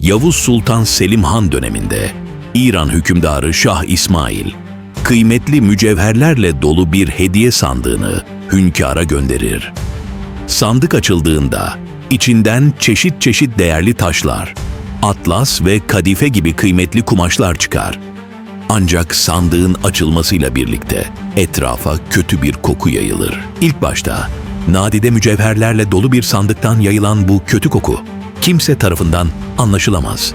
Yavuz Sultan Selim Han döneminde İran hükümdarı Şah İsmail kıymetli mücevherlerle dolu bir hediye sandığını hünkâra gönderir. Sandık açıldığında içinden çeşit çeşit değerli taşlar, atlas ve kadife gibi kıymetli kumaşlar çıkar. Ancak sandığın açılmasıyla birlikte etrafa kötü bir koku yayılır. İlk başta nadide mücevherlerle dolu bir sandıktan yayılan bu kötü koku kimse tarafından anlaşılamaz.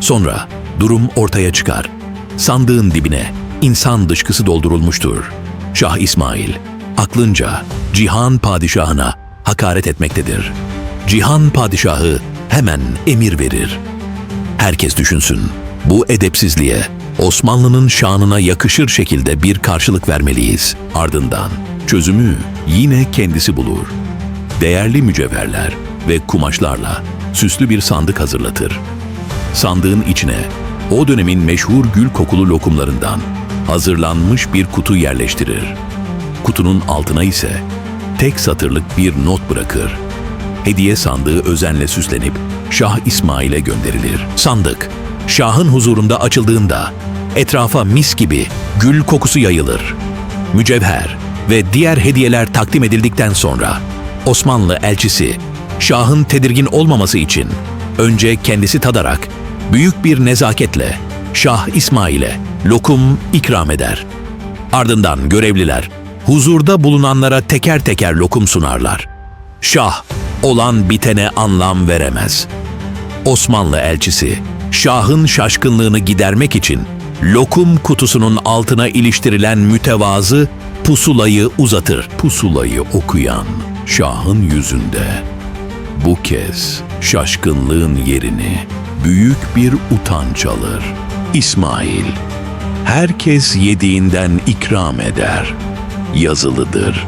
Sonra durum ortaya çıkar. Sandığın dibine insan dışkısı doldurulmuştur. Şah İsmail aklınca Cihan padişahına hakaret etmektedir. Cihan padişahı hemen emir verir. Herkes düşünsün. Bu edepsizliğe Osmanlı'nın şanına yakışır şekilde bir karşılık vermeliyiz. Ardından çözümü yine kendisi bulur. Değerli mücevherler ve kumaşlarla süslü bir sandık hazırlatır. Sandığın içine o dönemin meşhur gül kokulu lokumlarından hazırlanmış bir kutu yerleştirir. Kutunun altına ise tek satırlık bir not bırakır. Hediye sandığı özenle süslenip Şah İsmail'e gönderilir. Sandık, Şah'ın huzurunda açıldığında etrafa mis gibi gül kokusu yayılır. Mücevher ve diğer hediyeler takdim edildikten sonra Osmanlı elçisi Şah'ın tedirgin olmaması için önce kendisi tadarak büyük bir nezaketle Şah İsmail'e lokum ikram eder. Ardından görevliler huzurda bulunanlara teker teker lokum sunarlar. Şah olan bitene anlam veremez. Osmanlı elçisi Şah'ın şaşkınlığını gidermek için lokum kutusunun altına iliştirilen mütevazı pusulayı uzatır. Pusulayı okuyan Şah'ın yüzünde bu kez şaşkınlığın yerini büyük bir utanç alır. İsmail, herkes yediğinden ikram eder. Yazılıdır.